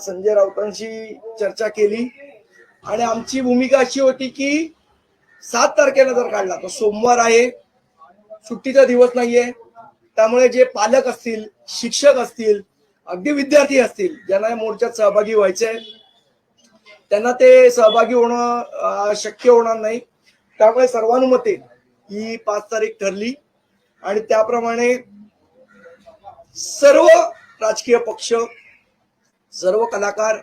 संजय राऊतांशी चर्चा केली. आणि आमची भूमिका अशी होती की सात तारखेला जर काढला तर सोमवार आहे. सुट्टीचा दिवस नाहीये. त्यामुळे जे पालक असतील शिक्षक असतील अगदी विद्यार्थी असतील ज्यांना या मोर्चात सहभागी व्हायचे त्यांना ते सहभागी होणं शक्य होणार नाही. त्यामुळे सर्वानुमते ही पाच तारीख ठरली. आणि त्याप्रमाणे सर्व राजकीय पक्ष सर्व कलाकार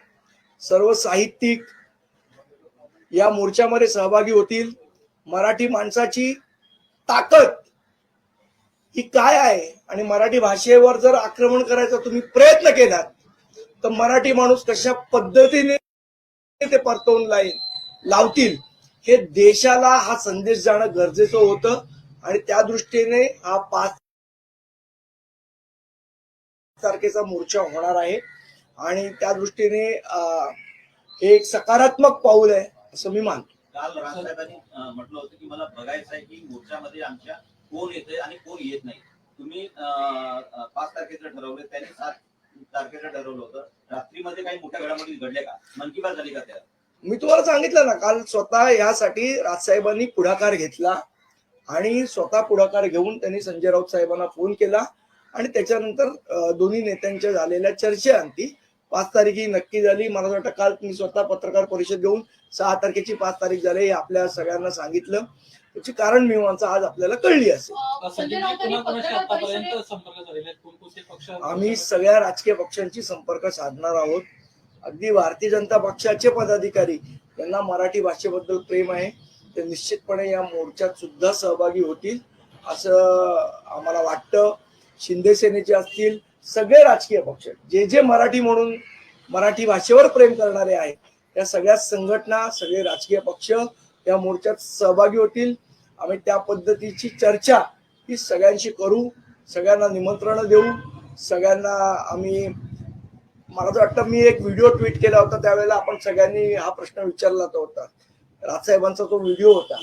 सर्व साहित्यिक या मोर्चामध्ये सहभागी होतील. मराठी माणसाची ताकद ही काय आहे? आणि मराठी भाषेवर जर आक्रमण करायचा तुम्ही प्रयत्न केलात तर मराठी माणूस कशा पद्धतीने ते परतवून लाईल लावतील? हे देशाला हा संदेश जाणं गरजेचं होतं आणि त्या दृष्टीने हा पाच तारखेचा मोर्चा होणार आहे. आणि त्या दृष्टीने हे एक सकारात्मक पाऊल आहे असं मी मानतो. काल राजसाहेबांनी म्हटलं होतं की मला बघायचं आहे की मोर्चामध्ये आमच्या कोण येते आणि कोण येत नाही. तुम्ही पाच तारखेचं ठरवलं त्यांनी सात तारखेचं ठरवलं होतं. रात्रीमध्ये काही मोठ्या घडामोडी घडल्या का? मन की बात झाली का त्या मी तुम्हाला सांगितलं ना काल स्वतः यासाठी राजसाहेबांनी पुढाकार घेतला आणि स्वतः पुढाकार घेऊन त्यांनी संजय राऊत साहेबांना फोन केला आणि त्याच्यानंतर दोन्ही नेत्यांच्या झालेल्या चर्चेअंती पाच तारीख ही नक्की झाली. मला वाटतं काल मी स्वतः पत्रकार परिषद घेऊन सहा तारखेची पाच तारीख झाली हे आपल्या सगळ्यांना सांगितलं. त्याची कारण मीमांसा आज आपल्याला कळली असेल. पक्ष आम्ही सगळ्या राजकीय पक्षांशी संपर्क साधणार आहोत. अगदी भारतीय जनता पक्षाचे पदाधिकारी यांना मराठी भाषेबद्दल प्रेम आहे. ते निश्चितपणे या मोर्चात सुद्धा सहभागी होतील. असं आम्हाला वाटतं. शिंदे सेनेचे असतील सगळे राजकीय पक्ष जे जे मराठी म्हणून मराठी भाषेवर प्रेम करणारे आहेत त्या सगळ्या संघटना सगळे राजकीय पक्ष या मोर्चात सहभागी होतील. आम्ही त्या पद्धतीची चर्चा ही सगळ्यांशी करू सगळ्यांना निमंत्रण देऊ सगळ्यांना आम्ही मला तर वाटतं मी एक व्हिडिओ ट्विट केला होता त्यावेळेला आपण सगळ्यांनी हा प्रश्न विचारला तो होता. राजसाहेबांचा तो व्हिडिओ होता.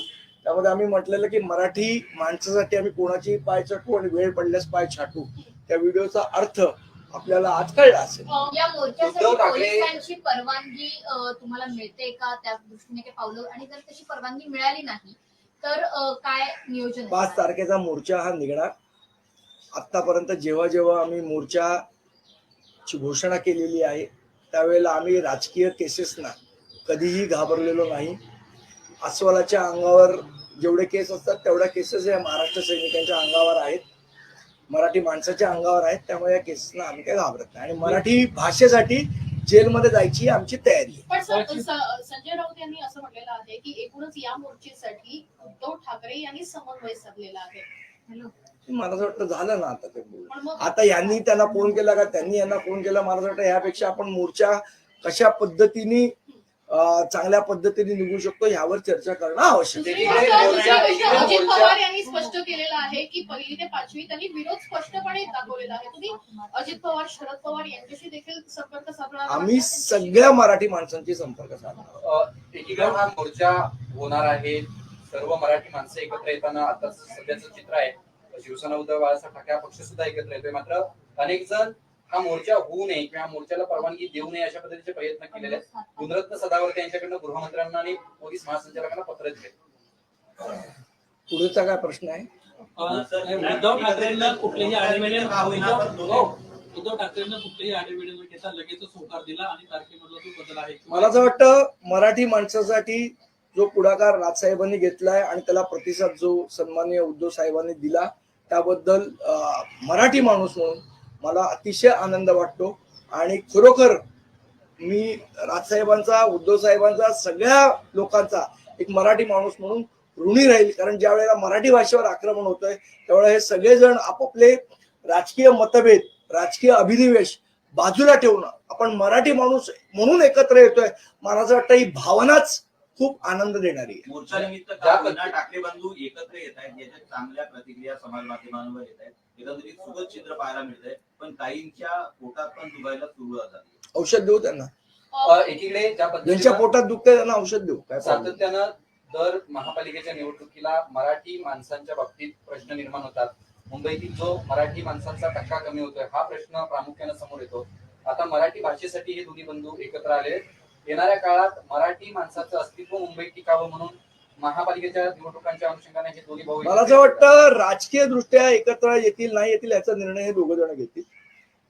त्यामध्ये आम्ही म्हटलेलं की मराठी माणसासाठी आम्ही कोणाची पाय चटू आणि वेळ पडल्यास पाय छाटू. त्या व्हिडिओचा अर्थ आपल्याला आज कळला असेल. या मोर्चासाठी उद्धव ठाकरे- पोलिसांची परवानगी अ, तुम्हाला मिळते का? त्या दृष्टीने काही पावलं आणि जर तशी परवानगी मिळाली नाही तर अ, काय नियोजन आहे? पाच तारखेचा मोर्चा हा निघणार. आतापर्यंत जेव्हा जेव्हा आम्ही मोर्चाची घोषणा केलेली आहे त्यावेळेला आम्ही राजकीय केसेसना कधीही घाबरलेलो नाही. अस्वलाच्या अंगावर जेवढे केस असतात तेवढ्या केसेस या महाराष्ट्र सैनिकांच्या अंगावर आहेत. मराठी माणसाच्या अंगावर आहेत त्यामुळे या केसेसना आम्ही काही घाबरत नाही. आणि मराठी भाषेसाठी जेलमध्ये जायची आमची तयारी पण संजय राऊत यांनी असं म्हटलेलं आहे की एकूणच या मोर्चेसाठी उद्धव ठाकरे यांनी समन्वय साधलेला आहे. हॅलो. मला असं वाटतं झालं ना आता ते बोलणं. पण मग आता यांनी त्यांना फोन केला का? त्यांनी यांना फोन केला. मला असं वाटतं यापेक्षा आपण मोर्चा कशा पद्धतीने चांगल्या पद्धतीने निघू शकतो यावर चर्चा करणं आवश्यक आहे. पवार यांनी स्पष्ट केलेलं आहे की पहिली ते पाचवी त्यांनी विरोध स्पष्टपणे दाखवलेला आहे. तुम्ही अजित पवार शरद पवार यांच्याशी देखील संपर्क साधणार आम्ही? सगळ्या मराठी माणसांची संपर्क साधणार एकीकडे हा मोर्चा होणार आहे. सर्व मराठी माणसं एकत्र येताना आता सध्याचं चित्र आहे. शिवसेना उद्धव बाळासाहेब ठाकरे पक्ष सुद्धा एकत्र येतोय. मात्र अनेक जण हा मोर्चा होऊ नये किंवा मोर्चाला परवानगी देऊ नये अशा पद्धतीचे प्रयत्न केलेले आहेत. गुणरत्न सदावर्ते यांच्याकडनं गृहमंत्र्यांना आणि पोलीस महासंचालकांना पत्र दिले. पुढचा काय प्रश्न आहे? उद्धव ठाकरेंना कुठलेही दोन्ही- उद्धव ठाकरेंना कुठलेही आडेवेडे न घेता लगेचच होकार दिला आणि तारखेमधला तो बदल आहे. मला असं वाटतं मराठी माणसासाठी जो पुढाकार राजसाहेबांनी घेतलाय आणि त्याला प्रतिसाद जो सन्माननीय उद्धव साहेबांनी दिला त्याबद्दल मराठी माणूस म्हणून मला अतिशय आनंद वाटतो. आणि खरोखर मी राजसाहेबांचा उद्धव साहेबांचा सगळ्या लोकांचा एक मराठी माणूस म्हणून ऋणी राहील. कारण ज्या वेळेला मराठी भाषेवर आक्रमण होतंय त्यावेळेला हे सगळेजण आपापले राजकीय मतभेद राजकीय अभिनिवेश बाजूला ठेवणं आपण मराठी माणूस म्हणून एकत्र येतोय मला असं वाटतं ही भावनाच खूप आनंद देणारी आहे. मोर्चा निमित्त ठाकरे बंधू एकत्र येत आहेत याच्यात चांगल्या प्रतिक्रिया समाज माध्यमांवर येत आहेत एकंदरीत सुखद चित्र पाहायला मिळतंय पण काहींच्या पोटात पण दुखायला सुरू झाली औषध देऊ त्यांना? अ, एकीकडे ज्या ज्यांच्या पद्धतीने पोटात दुखतंय त्यांना औषध देऊ. काय problem नाही. सातत्यानं दर महापालिकेच्या निवडणुकीला मराठी माणसांच्या बाबतीत प्रश्न निर्माण होतात. मुंबईतील जो मराठी माणसांचा टक्का कमी होतोय हा प्रश्न प्रामुख्याने समोर येतो. आता मराठी भाषेसाठी हे दोन्ही बंधू एकत्र आले. आहेत. येणाऱ्या काळात मराठी माणसाचं अस्तित्व मुंबईत टिकावं म्हणून महापालिकेच्या निवडणुकांच्या अनुषंगाने हे दोन्ही भाऊ मला असं वाटतं राजकीय दृष्ट्या एकत्र येतील नाही येतील याचा निर्णय हे दोघं जण घेतील.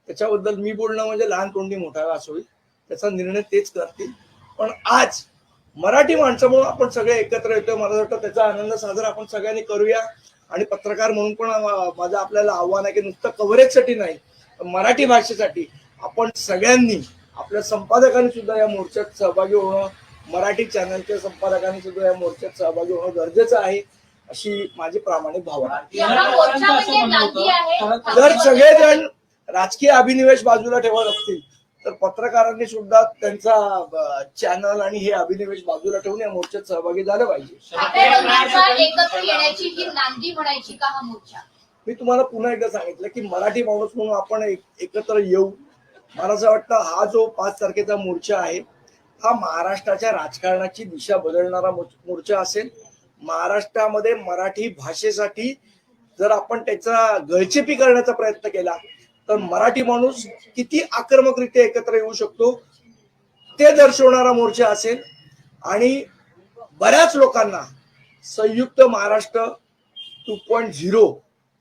त्याच्याबद्दल मी बोलणं म्हणजे लहान तोंडी मोठा असं होईल. त्याचा निर्णय तेच करतील. पण आज मराठी माणसं म्हणून आपण सगळे एकत्र येतो मला वाटतं त्याचा आनंद साजरा आपण सगळ्यांनी करूया. आणि पत्रकार म्हणून पण माझं आपल्याला आव्हान आहे की नुसतं कव्हरेजसाठी नाही मराठी भाषेसाठी आपण सगळ्यांनी आपल्या संपादकांनी सुद्धा या मोर्चात सहभागी होणं मराठी चॅनलच्या संपादकांनी सुद्धा या मोर्चात सहभागी होणं गरजेचं आहे अशी माझी प्रामाणिक भावना म्हणजे शरद जर सगळेजण राजकीय अभिनिवेश बाजूला ठेवत असतील तर पत्रकारांनी सुद्धा त्यांचा चॅनल आणि हे अभिनिवेश बाजूला ठेवून या मोर्चात सहभागी झालं पाहिजे. ठाकरे बंधूंचा एकत्र येण्याची ही नांदी म्हणायची का हा मोर्चा? मी तुम्हाला पुन्हा एकदा सांगितलं की मराठी माणूस म्हणून आपण एक- एकत्र येऊ मला असं वाटतं हा जो पाच तारखेचा मोर्चा आहे हा महाराष्ट्राच्या राजकारणाची दिशा बदलणारा मो- मोर्चा असेल. महाराष्ट्रामध्ये मराठी भाषेसाठी जर आपण त्याचा गळचेपी करण्याचा प्रयत्न केला तर मराठी माणूस किती आक्रमकरित्या एकत्र येऊ शकतो ते दर्शवणारा मोर्चा असेल. आणि बऱ्याच लोकांना संयुक्त महाराष्ट्र टू पॉईंट झिरो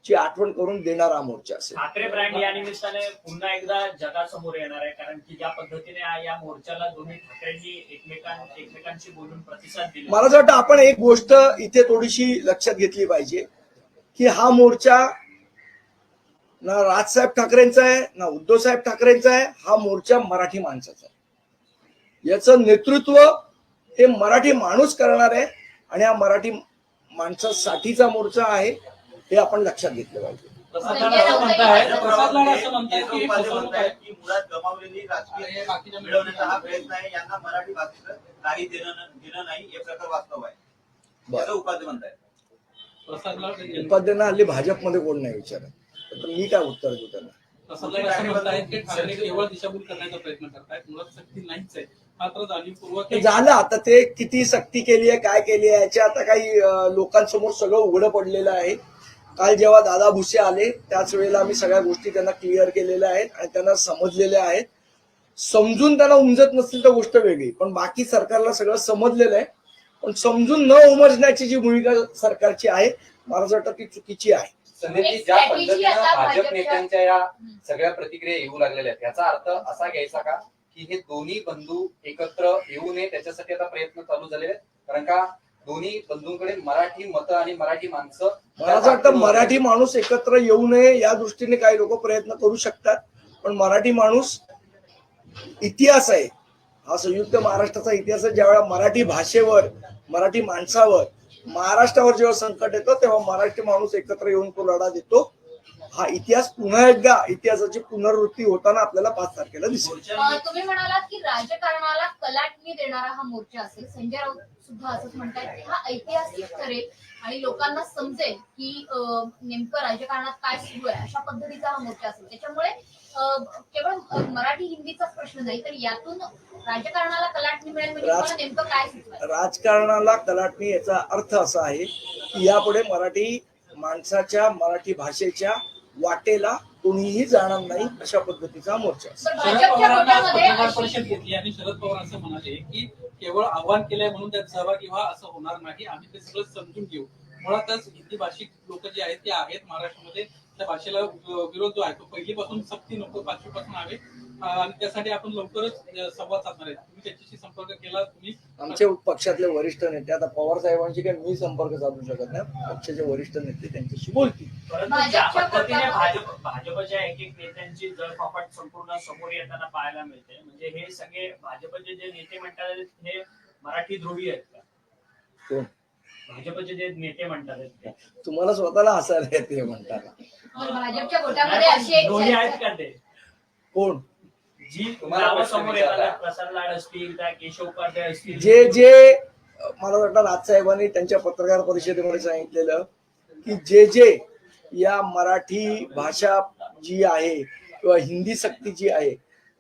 ची आठवण करून देणारा मोर्चा असेल. ठाकरे ब्रँड या निमित्ताने पुन्हा एकदा जगासमोर येणार आहे कारण की ज्या पद्धतीने या मोर्चाला दोन्ही ठाकरेंनी एकमेकां एकमेकांशी बोलून प्रतिसाद दिला. मला असं वाटतं आपण एक गोष्ट इथे थोडीशी लक्षात घेतली पाहिजे की हा मोर्चा ना राजसाहेब ठाकरेंचा आहे ना उद्धव साहेब ठाकरेंचा आहे हा मोर्चा मराठी माणसाचा आहे. याचं नेतृत्व हे मराठी माणूस करणार आहे आणि हा मराठी माणसासाठीचा मोर्चा आहे. हे आपण लक्षात घेतलं पाहिजे. उपाध्यांना हल्ली भाजपमध्ये कोण नाही विचारत. तर मी काय उत्तर देऊ त्यांना? झालं आता ते किती सक्ती केली आहे काय केली आहे याच्या आता काही लोकांसमोर सगळं उघडं पडलेलं आहे. काल जेव्हा दादा भुसे आले त्याच वेळेला आम्ही सगळ्या गोष्टी त्यांना क्लिअर केलेल्या आहेत आणि त्यांना समजलेल्या आहेत. समजून त्यांना उमजत नसतील तर गोष्ट वेगळी पण बाकी सरकारला सगळं समजलेलं आहे. पण समजून न उमजण्याची जी भूमिका सरकारची आहे मला असं वाटतं ती चुकीची आहे. ज्या पद्धतीनं भाजप नेत्यांच्या या सगळ्या प्रतिक्रिया येऊ लागलेल्या आहेत याचा अर्थ असा घ्यायचा का की हे दोन्ही बंधू एकत्र येऊ नये त्याच्यासाठी आता प्रयत्न चालू झालेले आहेत. कारण का दोन्ही बंधूंकडे मराठी मतं आणि मराठी माणसं मला असं वाटतं मराठी माणूस एकत्र येऊ नये या दृष्टीने काही लोक प्रयत्न करू शकतात. पण मराठी माणूस इतिहास आहे. हा संयुक्त महाराष्ट्राचा इतिहास आहे. ज्यावेळेला मराठी भाषेवर मराठी माणसावर महाराष्ट्रावर जेव्हा संकट येतं तेव्हा मराठी माणूस एकत्र येऊन तो लढा देतो. हा इतिहास पुन्हा एकदा इतिहासाची पुनरावृत्ती होताना आपल्याला पाच तारखेला दिसेल. तुम्ही म्हणालात की राजकारणाला कलाटणी देणारा हा मोर्चा असेल. संजय राऊत सुद्धा असंच म्हणतात की हा ऐतिहासिक ठरेल आणि लोकांना समजेल की नेमकं राजकारणात काय सुरू आहे अशा पद्धतीचा हा मोर्चा असेल. त्याच्यामुळे केवळ मराठी हिंदीचाच प्रश्न नाही तर यातून राजकारणाला कलाटणी मिळेल म्हणजे नेमकं काय राजकारणाला कलाटणी याचा अर्थ असा आहे की यापुढे मराठी माणसाच्या मराठी भाषेच्या वाटेला कोणीही जाणार नाही अशा पद्धतीचा मोर्चा. शरद पवारांना पत्रकार परिषद घेतली आणि शरद पवार असं म्हणाले की केवळ आव्हान केलंय म्हणून त्यात सहभागी व्हा असं होणार नाही. आम्ही ते सगळं समजून घेऊ. मुळातच हिंदी भाषिक लोक जे आहेत ते आहेत महाराष्ट्रामध्ये. त्या भाषेला विरोध जो आहे तो पहिलीपासून सक्ती नको पाचवीपासून आहे. अं, आणि त्यासाठी आपण लवकरच संवाद साधणार आहे. तुम्ही त्याच्याशी संपर्क केला तुम्ही आमचे पक्षातले वरिष्ठ नेते आता पवार साहेबांशी काही मी संपर्क साधू शकत नाही. पक्षाचे वरिष्ठ नेते त्यांच्याशी बोलतील. परंतु ज्या भाजपच्या पद्धतीने भाजप भाजपच्या एक एक नेत्यांची जळफापट संपूर्ण समोर येताना पाहायला मिळते म्हणजे हे सगळे भाजपचे जे नेते म्हणतात हे मराठी ध्रुवी आहेत का? कोण? भाजपचे जे नेते म्हणतात. तुम्हाला स्वतःला हसायला येते म्हणताना. भाजपच्या गोटामध्ये एक ध्रुवी आहेत का ते? कोण? जी तुम्हाला समोर. येतात प्रसाद लाड असतील त्या केशव उपाध्याय असतील. जे जे मला वाटतं राजसाहेबांनी त्यांच्या पत्रकार परिषदेमध्ये सांगितलेलं की जे जे या मराठी भाषा जी आहे किंवा हिंदी सक्ती जी आहे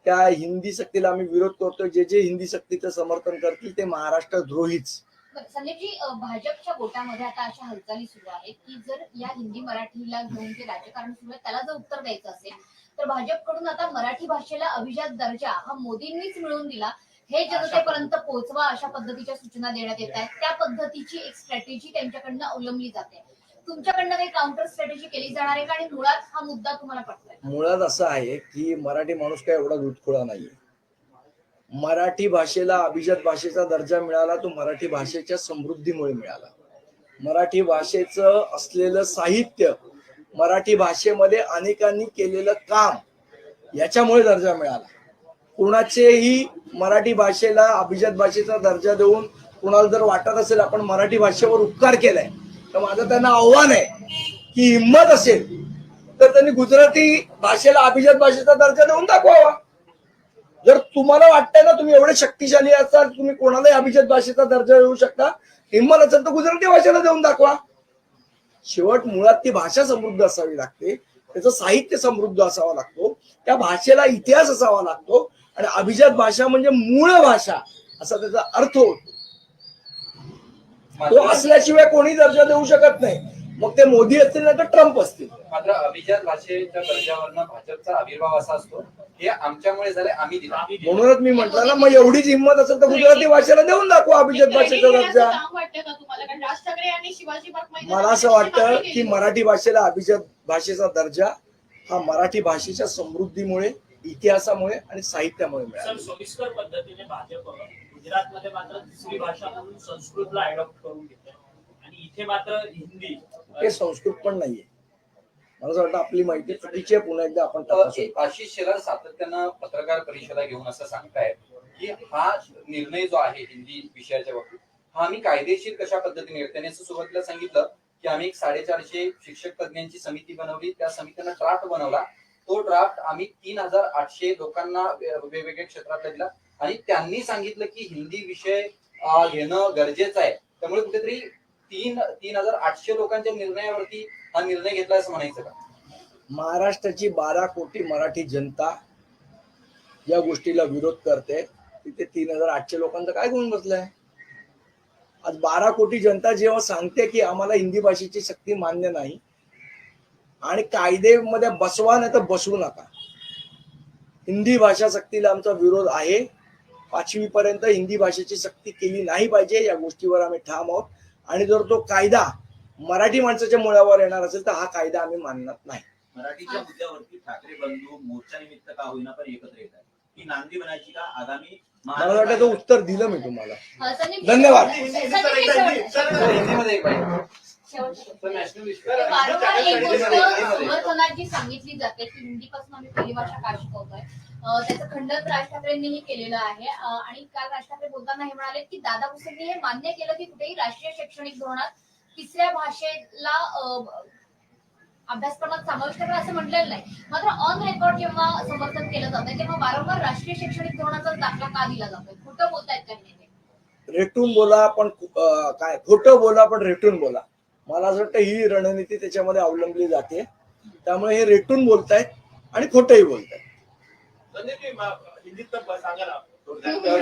त्या हिंदी सक्तीला आम्ही विरोध करतोय. जे जे हिंदी सक्तीचं समर्थन करतील ते महाराष्ट्र द्रोहीच. संदीपजी भाजपच्या गोटामध्ये आता अशा हालचाली सुरू आहेत की जर या हिंदी मराठीला घेऊन जे राजकारण सुरू आहे त्याला जर उत्तर द्यायचं असेल तर भाजपकडून आता मराठी भाषेला अभिजात दर्जा हा मोदींनीच मिळवून दिला. हे जनतेपर्यंत पोहोचवा अशा पद्धतीच्या सूचना देण्यात येत आहेत. त्या पद्धतीची एक स्ट्रॅटेजी त्यांच्याकडनं अवलंबली जाते. तुमच्याकडनं काही काउंटर स्ट्रॅटेजी केली जाणार आहे का? आणि मुळात हा मुद्दा तुम्हाला पटतोय मुळात असं आहे की मराठी माणूस काय एवढा गुटखुळा नाहीये. मराठी भाषेला अभिजात भाषेचा दर्जा मिळाला तो मराठी भाषेच्या समृद्धीमुळे मिळाला. मराठी भाषेचं असलेलं साहित्य मराठी भाषेमध्ये अनेकांनी केलेलं काम याच्यामुळे दर्जा मिळाला. कुणाचेही मराठी भाषेला अभिजात भाषेचा दर्जा देऊन कुणाला जर वाटत असेल आपण मराठी भाषेवर उपकार केलाय तर माझं त्यांना आव्हान आहे की हिंमत असेल तर त्यांनी गुजराती भाषेला अभिजात भाषेचा दर्जा देऊन दाखवावा. जर तुम्हाला वाटतंय ना तुम्ही एवढे शक्तिशाली असाल तुम्ही कोणालाही अभिजात भाषेचा दर्जा देऊ शकता हिंमत असेल तर गुजराती भाषेला देऊन दाखवा. शेवट मुळात ती भाषा समृद्ध असावी लागते त्याचं साहित्य समृद्ध असावा लागतो त्या भाषेला इतिहास असावा लागतो आणि अभिजात भाषा म्हणजे मूळ भाषा असा त्याचा अर्थ होतो. तो असल्याशिवाय कोणी दर्जा देऊ शकत नाही. मग ते मोदी असतील नाही तर ट्रम्प असतील. मात्र अभिजात भाषेच्या दर्जावरनं भाजपचा आविर्भाव असा असतो हे आमच्यामुळे झाले आम्ही दिला. म्हणूनच मी म्हटलं ना मग एवढीच हिंमत असेल तर गुजराती भाषेला देऊन दाखवा अभिजात भाषेचा Credit घेण्याचं दर्जा. मला असं वाटतं की. मराठी भाषेला अभिजात भाषेचा दर्जा हा मराठी भाषेच्या समृद्धीमुळे इतिहासामुळे आणि साहित्यामुळे मिळाला. गुजरातमध्ये मात्र तिसरी भाषा म्हणून संस्कृतला अडॉप्ट करून घेते आणि इथे मात्र हिंदी हे संस्कृत पण नाहीये. मला असं वाटतं आपली माहिती चुकीची आहे पुन्हा एकदा आपण आशिष शेलार सातत्यानं पत्रकार परिषदा घेऊन असं सांगतायत की हा निर्णय जो आहे हिंदी विषयाच्या बाबतीत हा आम्ही कायदेशीर कशा पद्धतीने घेऊ? त्यांनी असं सुरुवातीला सांगितलं की आम्ही एक साडेचारशे शिक्षक तज्ञांची समिती बनवली त्या समितीनं ड्राफ्ट बनवला. तो ड्राफ्ट आम्ही तीन हजार आठशे लोकांना वेगवेगळ्या क्षेत्रातला दिला. आणि त्यांनी सांगितलं की हिंदी विषय घेणं गरजेचं आहे. त्यामुळे कुठेतरी तीन तीन हजार आठशे लोकांच्या निर्णयावरती हा निर्णय घेतला असं म्हणायचं का? महाराष्ट्राची बारा कोटी मराठी जनता या गोष्टीला विरोध करते. तिथे तीन हजार आठशे लोकांचं काय गुण बसलंय? आज बारा कोटी जनता जेव्हा सांगते की आम्हाला हिंदी भाषेची शक्ती मान्य नाही आणि कायदेमध्ये बसवा नाही तर बसवू नका. हिंदी भाषा सक्तीला आमचा विरोध आहे. पाचवी पर्यंत हिंदी भाषेची सक्ती केली नाही पाहिजे या गोष्टीवर आम्ही ठाम आहोत आणि जर तो कायदा मराठी माणसाच्या मुळावर येणार असेल तर हा कायदा आम्ही मानणार नाही मराठीच्या मुद्द्यावरती ठाकरे बंधू मोर्चा निमित्त का होईना पण एकत्र येत आहेत ही नांदी बनायची का आगामी मला वाटतं तो उत्तर दिलं मी तुम्हाला धन्यवाद. वारंवार एक गोष्ट समर्थनात जी सांगितली जाते की हिंदीपासून आम्ही पहिली भाषा का शिकवतोय त्याचं खंडन राज ठाकरेंनीही केलेलं आहे. आणि काल राज ठाकरे बोलताना हे म्हणाले की दादा भुसेंनी हे मान्य केलं की कुठेही राष्ट्रीय शैक्षणिक धोरणात तिसऱ्या भाषेला अभ्यासक्रमात समाविष्ट करा असं म्हटलेलं नाही. मात्र ऑन रेकॉर्ड जेव्हा समर्थन केलं जातं तेव्हा वारंवार राष्ट्रीय शैक्षणिक धोरणाचा दाखला का दिला जातोय? खोटं बोलतायत त्यांनी रेटून बोला पण काय खोटं बोला पण रेटून बोला. मला असं वाटतं ही रणनीती त्याच्यामध्ये अवलंबली जाते. त्यामुळे हे रेटून बोलतायत आणि खोटंही बोलतायत. तो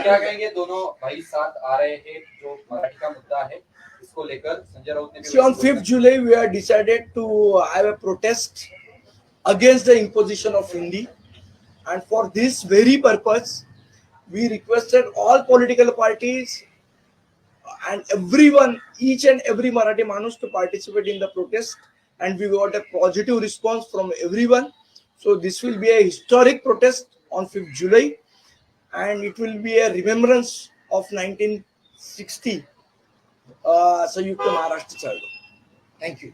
क्या कहेंगे दोनों भाई साथ आ रहे हैं जो मराठी का मुद्दा है इसको लेकर संजय राउत ने भी See, on 5th July, we have decided to have a protest against the imposition of Hindi. And for this very purpose, we requested all political parties and everyone, each and every Marathi Manus to participate in the protest. And we got a positive response from everyone. So this will be a historic protest on 5th July, and it will be a remembrance of 1960 uh, Sayukta Maharashtra Chalo. Thank you.